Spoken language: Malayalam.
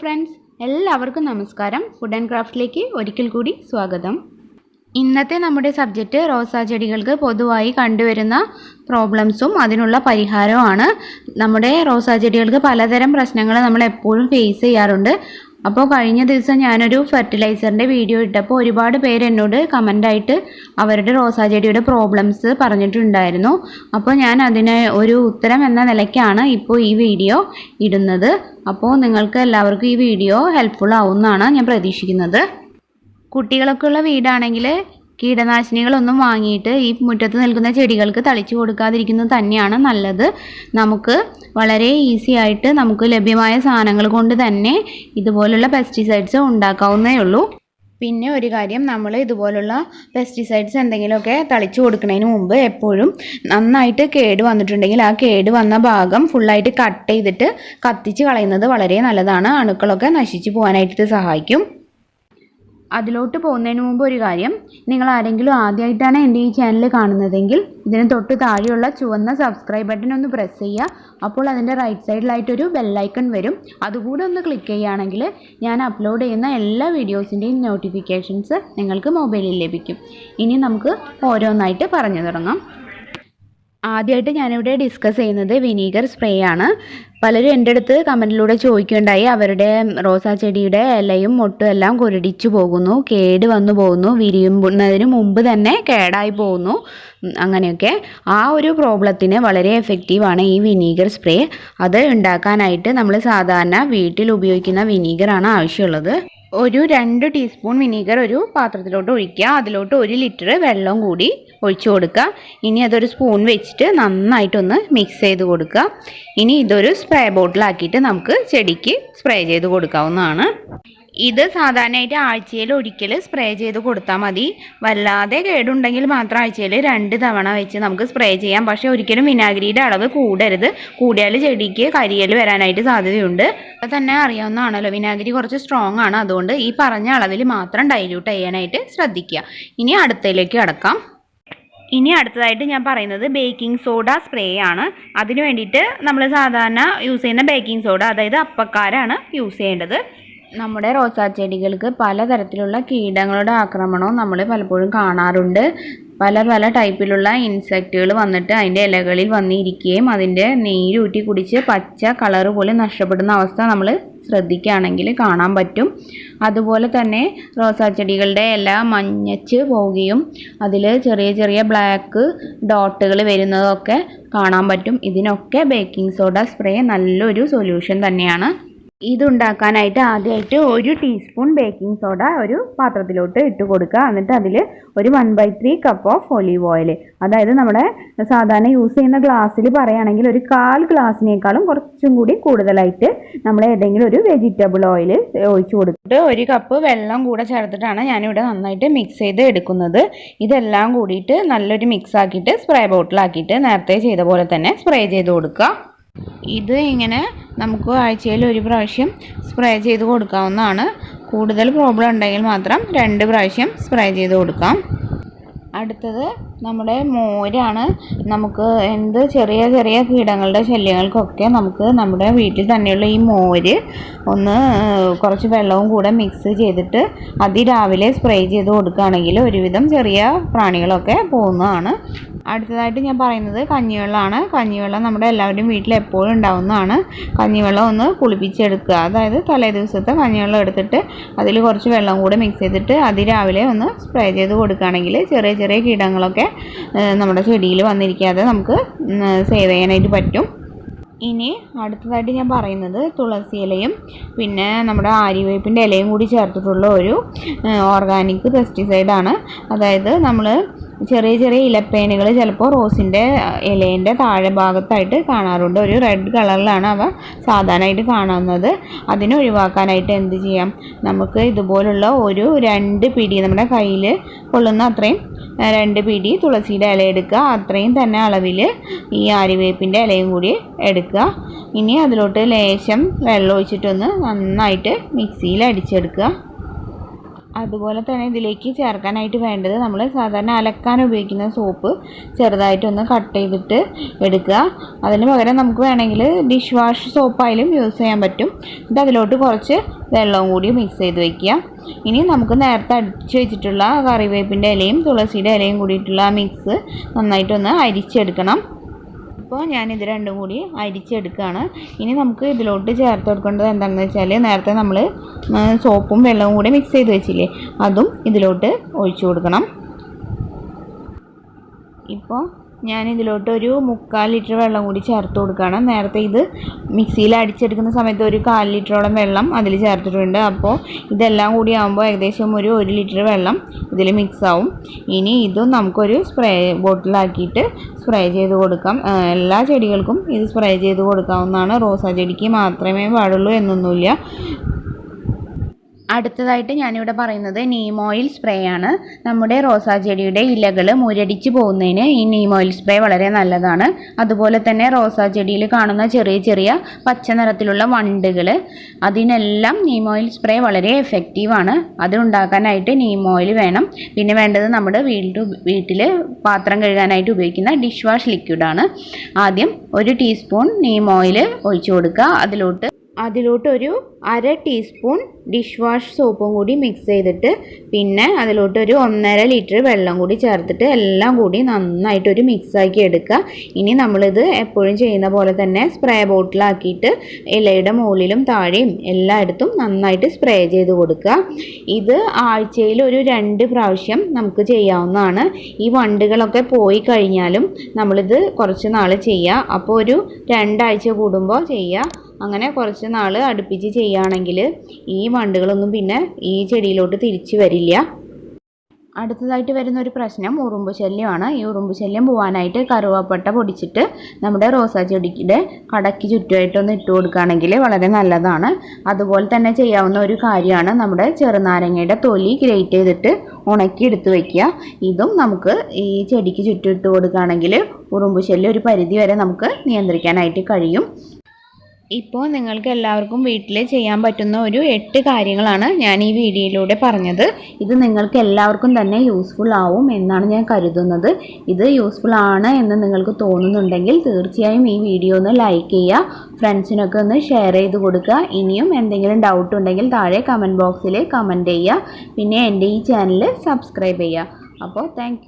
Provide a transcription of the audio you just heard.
ഫ്രണ്ട്സ് എല്ലാവർക്കും നമസ്കാരം. ഫുഡ് ആൻഡ് ക്രാഫ്റ്റിലേക്ക് ഒരിക്കൽ കൂടി സ്വാഗതം. ഇന്നത്തെ നമ്മുടെ സബ്ജക്റ്റ് റോസാ ചെടികൾക്ക് പൊതുവായി കണ്ടുവരുന്ന പ്രോബ്ലംസും അതിനുള്ള പരിഹാരവുമാണ്. നമ്മുടെ റോസാ ചെടികൾക്ക് പലതരം പ്രശ്നങ്ങൾ നമ്മൾ എപ്പോഴും ഫേസ് ചെയ്യാറുണ്ട്. അപ്പോൾ കഴിഞ്ഞ ദിവസം ഞാനൊരു ഫെർട്ടിലൈസറിന്റെ വീഡിയോ ഇട്ടപ്പോൾ ഒരുപാട് പേര് എന്നോട് കമന്റായിട്ട് അവരുടെ റോസാ ചെടിയുടെ പ്രോബ്ലംസ് പറഞ്ഞിട്ടുണ്ടായിരുന്നു. അപ്പോൾ ഞാൻ അതിന് ഒരു ഉത്തരം എന്ന നിലയ്ക്കാണ് ഇപ്പോൾ ഈ വീഡിയോ ഇടുന്നത്. അപ്പോൾ നിങ്ങൾക്ക് എല്ലാവർക്കും ഈ വീഡിയോ ഹെൽപ്ഫുൾ ആവുമെന്നാണ് ഞാൻ പ്രതീക്ഷിക്കുന്നത്. കുട്ടികളൊക്കെ ഉള്ള വീടാണെങ്കിൽ കീടനാശിനികളൊന്നും വാങ്ങിയിട്ട് ഈ മുറ്റത്ത് നിൽക്കുന്ന ചെടികൾക്ക് തളിച്ചു കൊടുക്കാതിരിക്കുന്നത് തന്നെയാണ് നല്ലത്. നമുക്ക് വളരെ ഈസി ആയിട്ട് നമുക്ക് ലഭ്യമായ സാധനങ്ങൾ കൊണ്ട് തന്നെ ഇതുപോലുള്ള പെസ്റ്റിസൈഡ്സ് ഉണ്ടാക്കാവുന്നേ ഉള്ളൂ. പിന്നെ ഒരു കാര്യം നമ്മൾ ഇതുപോലുള്ള പെസ്റ്റിസൈഡ്സ് എന്തെങ്കിലുമൊക്കെ തളിച്ചു കൊടുക്കുന്നതിന് മുമ്പ് എപ്പോഴും നന്നായിട്ട് കേട് വന്നിട്ടുണ്ടെങ്കിൽ ആ കേട് വന്ന ഭാഗം ഫുള്ളായിട്ട് കട്ട് ചെയ്തിട്ട് കത്തിച്ച് കളയുന്നത് വളരെ നല്ലതാണ്. അണുക്കളൊക്കെ നശിച്ചു പോകാനായിട്ട് ഇത് സഹായിക്കും. അതിലോട്ട് പോകുന്നതിന് മുമ്പ് ഒരു കാര്യം. നിങ്ങൾ ആരെങ്കിലും ആദ്യമായിട്ടാണ് എന്റെ ഈ ചാനൽ കാണുന്നതെങ്കിൽ ഇതിന് തൊട്ട് താഴെയുള്ള ചുവന്ന സബ്സ്ക്രൈബ് ബട്ടൺ ഒന്ന് പ്രസ് ചെയ്യുക. അപ്പോൾ അതിന്റെ റൈറ്റ് സൈഡിലായിട്ടൊരു ബെല്ലൈക്കൺ വരും. അതുകൂടെ ഒന്ന് ക്ലിക്ക് ചെയ്യുകയാണെങ്കിൽ ഞാൻ അപ്ലോഡ് ചെയ്യുന്ന എല്ലാ വീഡിയോസിന്റെയും നോട്ടിഫിക്കേഷൻസ് നിങ്ങൾക്ക് മൊബൈലിൽ ലഭിക്കും. ഇനി നമുക്ക് ഓരോന്നായിട്ട് പറഞ്ഞു തുടങ്ങാം. ആദ്യമായിട്ട് ഞാനിവിടെ ഡിസ്കസ് ചെയ്യുന്നത് വിനീഗർ സ്പ്രേ ആണ്. പലരും എന്റെ അടുത്ത് കമന്റിലൂടെ ചോദിക്കുകയുണ്ടായി അവരുടെ റോസാ ചെടിയുടെ ഇലയും മൊട്ടും എല്ലാം കുരടിച്ചു പോകുന്നു കേട് വന്നു പോകുന്നു വിരിയുന്നതിന് മുമ്പ് തന്നെ കേടായി പോകുന്നു അങ്ങനെയൊക്കെ. ആ ഒരു പ്രോബ്ലത്തിന് വളരെ എഫക്റ്റീവാണ് ഈ വിനീഗർ സ്പ്രേ അത് ഉണ്ടാക്കാനായിട്ട് നമ്മൾ സാധാരണ വീട്ടിൽ ഉപയോഗിക്കുന്ന വിനീഗറാണ് ആവശ്യമുള്ളത്. ഒരു രണ്ട് ടീസ്പൂൺ വിനീഗർ ഒരു പാത്രത്തിലോട്ട് ഒഴിക്കുക. അതിലോട്ട് ഒരു ലിറ്റർ വെള്ളം കൂടി ഒഴിച്ചു കൊടുക്കുക. ഇനി അതൊരു സ്പൂൺ വെച്ചിട്ട് നന്നായിട്ടൊന്ന് മിക്സ് ചെയ്ത് കൊടുക്കുക. ഇനി ഇതൊരു സ്പ്രേ ബോട്ടിലാക്കിയിട്ട് നമുക്ക് ചെടിക്ക് സ്പ്രേ ചെയ്ത് കൊടുക്കാവുന്നതാണ്. ഇത് സാധാരണയായിട്ട് ആഴ്ചയിൽ ഒരിക്കൽ സ്പ്രേ ചെയ്ത് കൊടുത്താൽ മതി. വല്ലാതെ കേടുണ്ടെങ്കിൽ മാത്രം ആഴ്ചയിൽ രണ്ട് തവണ വെച്ച് നമുക്ക് സ്പ്രേ ചെയ്യാം. പക്ഷേ ഒരിക്കലും വിനാഗിരിയുടെ അളവ് കൂടരുത്. കൂടിയാൽ ചെടിക്ക് കരിയൽ വരാനായിട്ട് സാധ്യതയുണ്ട്. അപ്പോൾ തന്നെ അറിയാവുന്നതാണല്ലോ വിനാഗിരി കുറച്ച് സ്ട്രോങ് ആണ്. അതുകൊണ്ട് ഈ പറഞ്ഞ അളവിൽ മാത്രം ഡൈല്യൂട്ട് ചെയ്യാനായിട്ട് ശ്രദ്ധിക്കുക. ഇനി അടുത്തയിലേക്ക് കടക്കാം. ഇനി അടുത്തതായിട്ട് ഞാൻ പറയുന്നത് ബേക്കിംഗ് സോഡ സ്പ്രേ ആണ്. അതിന് വേണ്ടിയിട്ട് നമ്മൾ സാധാരണ യൂസ് ചെയ്യുന്ന ബേക്കിംഗ് സോഡ അതായത് അപ്പക്കാരാണ് യൂസ് ചെയ്യേണ്ടത്. നമ്മുടെ റോസാ ചെടികൾക്ക് പലതരത്തിലുള്ള കീടങ്ങളുടെ ആക്രമണവും നമ്മൾ പലപ്പോഴും കാണാറുണ്ട്. പല പല ടൈപ്പിലുള്ള ഇൻസെക്റ്റുകൾ വന്നിട്ട് അതിന്റെ ഇലകളിൽ വന്നിരിക്കുകയും അതിന്റെ നീരൂറ്റി കുടിച്ച് പച്ച കളറ് പോലെ നഷ്ടപ്പെടുന്ന അവസ്ഥ നമ്മൾ ശ്രദ്ധിക്കുകയാണെങ്കിൽ കാണാൻ പറ്റും. അതുപോലെ തന്നെ റോസാ ചെടികളുടെ ഇല മഞ്ഞച്ച് പോവുകയും അതിൽ ചെറിയ ചെറിയ ബ്ലാക്ക് ഡോട്ടുകൾ വരുന്നതൊക്കെ കാണാൻ പറ്റും. ഇതിനൊക്കെ ബേക്കിംഗ് സോഡ സ്പ്രേ നല്ലൊരു സൊല്യൂഷൻ തന്നെയാണ്. ഇതുണ്ടാക്കാനായിട്ട് ആദ്യമായിട്ട് ഒരു ടീസ്പൂൺ ബേക്കിംഗ് സോഡ ഒരു പാത്രത്തിലോട്ട് ഇട്ട് കൊടുക്കുക. എന്നിട്ട് അതിൽ ഒരു one by three cup of olive oil അതായത് നമ്മുടെ സാധാരണ യൂസ് ചെയ്യുന്ന ഗ്ലാസ്സിൽ പറയുകയാണെങ്കിൽ ഒരു കാൽ ഗ്ലാസ്സിനേക്കാളും കുറച്ചും കൂടി കൂടുതലായിട്ട് നമ്മൾ ഏതെങ്കിലും ഒരു വെജിറ്റബിൾ ഓയിൽ ഒഴിച്ചു കൊടുത്തിട്ട് ഒരു കപ്പ് വെള്ളം കൂടെ ചേർത്തിട്ടാണ് ഞാനിവിടെ നന്നായിട്ട് മിക്സ് ചെയ്ത് എടുക്കുന്നത്. ഇതെല്ലാം കൂടിയിട്ട് നല്ലൊരു മിക്സ് ആക്കിയിട്ട് സ്പ്രേ ബോട്ടിലാക്കിയിട്ട് നേരത്തെ ചെയ്ത പോലെ തന്നെ സ്പ്രേ ചെയ്ത് കൊടുക്കുക. ഇത് ഇങ്ങനെ നമുക്ക് ആഴ്ചയിൽ ഒരു പ്രാവശ്യം സ്പ്രേ ചെയ്ത് കൊടുക്കാവുന്നതാണ്. കൂടുതൽ പ്രോബ്ലം ഉണ്ടെങ്കിൽ മാത്രം രണ്ട് പ്രാവശ്യം സ്പ്രേ ചെയ്ത് കൊടുക്കാം. അടുത്തത് നമ്മുടെ മോരാണ്. നമുക്ക് എന്ത് ചെറിയ ചെറിയ കീടങ്ങളുടെ ശല്യങ്ങൾക്കൊക്കെ നമുക്ക് നമ്മുടെ വീട്ടിൽ തന്നെയുള്ള ഈ മോര് ഒന്ന് കുറച്ച് വെള്ളവും കൂടെ മിക്സ് ചെയ്തിട്ട് അതിരാവിലെ സ്പ്രേ ചെയ്ത് കൊടുക്കുകയാണെങ്കിൽ ഒരുവിധം ചെറിയ പ്രാണികളൊക്കെ പോകുന്നതാണ്. അടുത്തതായിട്ട് ഞാൻ പറയുന്നത് കഞ്ഞിവെള്ളമാണ്. കഞ്ഞിവെള്ളം നമ്മുടെ എല്ലാവരുടെയും വീട്ടിൽ എപ്പോഴും ഉണ്ടാവുന്നതാണ്. കഞ്ഞിവെള്ളം ഒന്ന് കുളിപ്പിച്ചെടുക്കുക. അതായത് തലേ ദിവസത്തെ കഞ്ഞിവെള്ളം എടുത്തിട്ട് അതിൽ കുറച്ച് വെള്ളം കൂടെ മിക്സ് ചെയ്തിട്ട് അതിരാവിലെ ഒന്ന് സ്പ്രേ ചെയ്ത് കൊടുക്കുകയാണെങ്കിൽ ചെറിയ ചെറിയ കീടങ്ങളൊക്കെ നമ്മുടെ ചെടിയിൽ വന്നിരിക്കാതെ നമുക്ക് സേവ് ചെയ്യാനായിട്ട് പറ്റും. ഇനി അടുത്തതായിട്ട് ഞാൻ പറയുന്നത് തുളസി ഇലയും പിന്നെ നമ്മുടെ ആര്യവേപ്പിന്റെ ഇലയും കൂടി ചേർത്തിട്ടുള്ള ഒരു ഓർഗാനിക് പെസ്റ്റിസൈഡാണ് അതായത് നമ്മൾ ചെറിയ ചെറിയ ഇലപ്പേനുകൾ ചിലപ്പോൾ റോസിന്റെ ഇലേന്റെ താഴെ ഭാഗത്തായിട്ട് കാണാറുണ്ട്. ഒരു റെഡ് കളറിലാണ് അവ സാധാരണയായിട്ട് കാണുന്നത്. അതിനെ ഒഴിവാക്കാനായിട്ട് എന്ത് ചെയ്യാം? നമുക്ക് ഇതുപോലുള്ള ഒരു രണ്ട് പിടി നമ്മുടെ കയ്യിൽ കൊള്ളുന്ന അത്രയും രണ്ട് പിടി തുളസിയുടെ ഇല എടുക്കുക. അത്രയും തന്നെ അളവിൽ ഈ ആര്യവേപ്പിന്റെ ഇലയും കൂടി എടുക്കുക. ഇനി അതിലോട്ട് ലേശം വെള്ളം ഒഴിച്ചിട്ടൊന്ന് നന്നായിട്ട് മിക്സിയിൽ അടിച്ചെടുക്കുക. അതുപോലെ തന്നെ ഇതിലേക്ക് ചേർക്കാനായിട്ട് വേണ്ടത് നമ്മൾ സാധാരണ അലക്കാൻ ഉപയോഗിക്കുന്ന സോപ്പ് ചെറുതായിട്ടൊന്ന് കട്ട് ചെയ്തിട്ട് എടുക്കുക. അതിന് പകരം നമുക്ക് വേണമെങ്കിൽ ഡിഷ് വാഷ് സോപ്പായാലും യൂസ് ചെയ്യാൻ പറ്റും. എന്നിട്ട് അതിലോട്ട് കുറച്ച് വെള്ളവും കൂടി മിക്സ് ചെയ്ത് വയ്ക്കുക ഇനി നമുക്ക് നേരത്തെ അടിച്ച് വെച്ചിട്ടുള്ള കറിവേപ്പിന്റെ ഇലയും തുളസിയുടെ ഇലയും കൂടിയിട്ടുള്ള മിക്സ് നന്നായിട്ടൊന്ന് അരിച്ചെടുക്കണം. അപ്പോൾ ഞാനിത് രണ്ടും കൂടി അരിച്ചെടുക്കുകയാണ് ഇനി നമുക്ക് ഇതിലോട്ട് ചേർത്ത് കൊടുക്കേണ്ടത് എന്താണെന്ന് വെച്ചാൽ നേരത്തെ നമ്മൾ സോപ്പും വെള്ളവും കൂടി മിക്സ് ചെയ്ത് വെച്ചില്ലേ അതും ഇതിലോട്ട് ഒഴിച്ചു കൊടുക്കണം. ഇപ്പോൾ ഞാൻ ഇതിലോട്ട് ഒരു മുക്കാൽ ലിറ്റർ വെള്ളം കൂടി ചേർത്ത് കൊടുക്കുകയാണ്. നേരത്തെ ഇത് മിക്സിയിൽ അടിച്ചെടുക്കുന്ന സമയത്ത് ഒരു കാൽ ലിറ്ററോളം വെള്ളം അതിൽ ചേർത്തിട്ടുണ്ട്. അപ്പോൾ ഇതെല്ലാം കൂടി ആകുമ്പോൾ ഏകദേശം ഒരു ഒരു ലിറ്റർ വെള്ളം ഇതിൽ മിക്സ് ആവും. ഇനി ഇതും നമുക്കൊരു സ്പ്രേ ബോട്ടിലാക്കിയിട്ട് സ്പ്രേ ചെയ്ത് കൊടുക്കാം. എല്ലാ ചെടികൾക്കും ഇത് സ്പ്രേ ചെയ്ത് കൊടുക്കാവുന്നതാണ്. റോസാ ചെടിക്ക് മാത്രമേ പാടുള്ളൂ എന്നൊന്നുമില്ല. അടുത്തതായിട്ട് ഞാനിവിടെ പറയുന്നത് നീം ഓയിൽ സ്പ്രേ ആണ്. നമ്മുടെ റോസാ ചെടിയുടെ ഇലകൾ മുരടിച്ച് പോകുന്നതിന് ഈ നീം ഓയിൽ സ്പ്രേ വളരെ നല്ലതാണ്. അതുപോലെ തന്നെ റോസാ ചെടിയിൽ കാണുന്ന ചെറിയ ചെറിയ പച്ച നിറത്തിലുള്ള വണ്ടുകൾ അതിനെല്ലാം നീം ഓയിൽ സ്പ്രേ വളരെ എഫക്റ്റീവാണ് അത് ഉണ്ടാക്കാനായിട്ട് നീം ഓയിൽ വേണം. പിന്നെ വേണ്ടത് നമ്മുടെ വീട്ടിൽ വീട്ടിൽ പാത്രം കഴുകാനായിട്ട് ഉപയോഗിക്കുന്ന ഡിഷ് വാഷ് ലിക്വിഡാണ് ആദ്യം ഒരു ടീസ്പൂൺ നീം ഓയിൽ ഒഴിച്ചു കൊടുക്കുക. അതിലോട്ട് അതിലോട്ട് ഒരു അര ടീസ്പൂൺ ഡിഷ് വാഷ് സോപ്പും കൂടി മിക്സ് ചെയ്തിട്ട് പിന്നെ അതിലോട്ടൊരു ഒന്നര ലിറ്റർ വെള്ളം കൂടി ചേർത്തിട്ട് എല്ലാം കൂടി നന്നായിട്ടൊരു മിക്സാക്കി എടുക്കുക. ഇനി നമ്മളിത് എപ്പോഴും ചെയ്യുന്ന പോലെ തന്നെ സ്പ്രേ ബോട്ടിലാക്കിയിട്ട് ഇലയുടെ മുകളിലും താഴെയും എല്ലായിടത്തും നന്നായിട്ട് സ്പ്രേ ചെയ്ത് കൊടുക്കുക. ഇത് ആഴ്ചയിൽ ഒരു രണ്ട് പ്രാവശ്യം നമുക്ക് ചെയ്യാവുന്നതാണ്. ഈ വണ്ടുകളൊക്കെ പോയി കഴിഞ്ഞാലും നമ്മളിത് കുറച്ച് നാൾ ചെയ്യുക. അപ്പോൾ ഒരു രണ്ടാഴ്ച കൂടുമ്പോൾ ചെയ്യുക. അങ്ങനെ കുറച്ച് നാൾ അടുപ്പിച്ച് ചെയ്യുകയാണെങ്കിൽ ഈ വണ്ടുകളൊന്നും പിന്നെ ഈ ചെടിയിലോട്ട് തിരിച്ചു വരില്ല. അടുത്തതായിട്ട് വരുന്ന ഒരു പ്രശ്നം ഉറുമ്പ് ശല്യമാണ്. ഈ ഉറുമ്പ് ശല്യം പോകാനായിട്ട് കറുവാപ്പട്ട പൊടിച്ചിട്ട് നമ്മുടെ റോസാ ചെടിയുടെ കടയ്ക്ക് ചുറ്റുമായിട്ടൊന്ന് ഇട്ട് കൊടുക്കുകയാണെങ്കിൽ വളരെ നല്ലതാണ്. അതുപോലെ തന്നെ ചെയ്യാവുന്ന ഒരു കാര്യമാണ് നമ്മുടെ ചെറുനാരങ്ങയുടെ തൊലി ഗ്രേറ്റ് ചെയ്തിട്ട് ഉണക്കി എടുത്ത് വയ്ക്കുക ഇതും നമുക്ക് ഈ ചെടിക്ക് ചുറ്റും ഇട്ട് കൊടുക്കുകയാണെങ്കിൽ ഉറുമ്പ് ശല്യം ഒരു പരിധി വരെ നമുക്ക് നിയന്ത്രിക്കാനായിട്ട് കഴിയും. ഇപ്പോൾ നിങ്ങൾക്ക് എല്ലാവർക്കും വീട്ടിൽ ചെയ്യാൻ പറ്റുന്ന ഒരു എട്ട് കാര്യങ്ങളാണ് ഞാൻ ഈ വീഡിയോയിലൂടെ പറഞ്ഞത്. ഇത് നിങ്ങൾക്ക് എല്ലാവർക്കും തന്നെ യൂസ്ഫുൾ ആവും എന്നാണ് ഞാൻ കരുതുന്നത്. ഇത് യൂസ്ഫുൾ ആണ് എന്ന് നിങ്ങൾക്ക് തോന്നുന്നുണ്ടെങ്കിൽ തീർച്ചയായും ഈ വീഡിയോ ഒന്ന് ലൈക്ക് ചെയ്യുക ഫ്രണ്ട്സിനൊക്കെ ഒന്ന് ഷെയർ ചെയ്ത് കൊടുക്കുക. ഇനിയും എന്തെങ്കിലും ഡൗട്ട് ഉണ്ടെങ്കിൽ താഴെ കമന്റ് ബോക്സിൽ കമന്റ് ചെയ്യുക. പിന്നെ എന്റെ ഈ ചാനൽ സബ്സ്ക്രൈബ് ചെയ്യുക. അപ്പോൾ താങ്ക്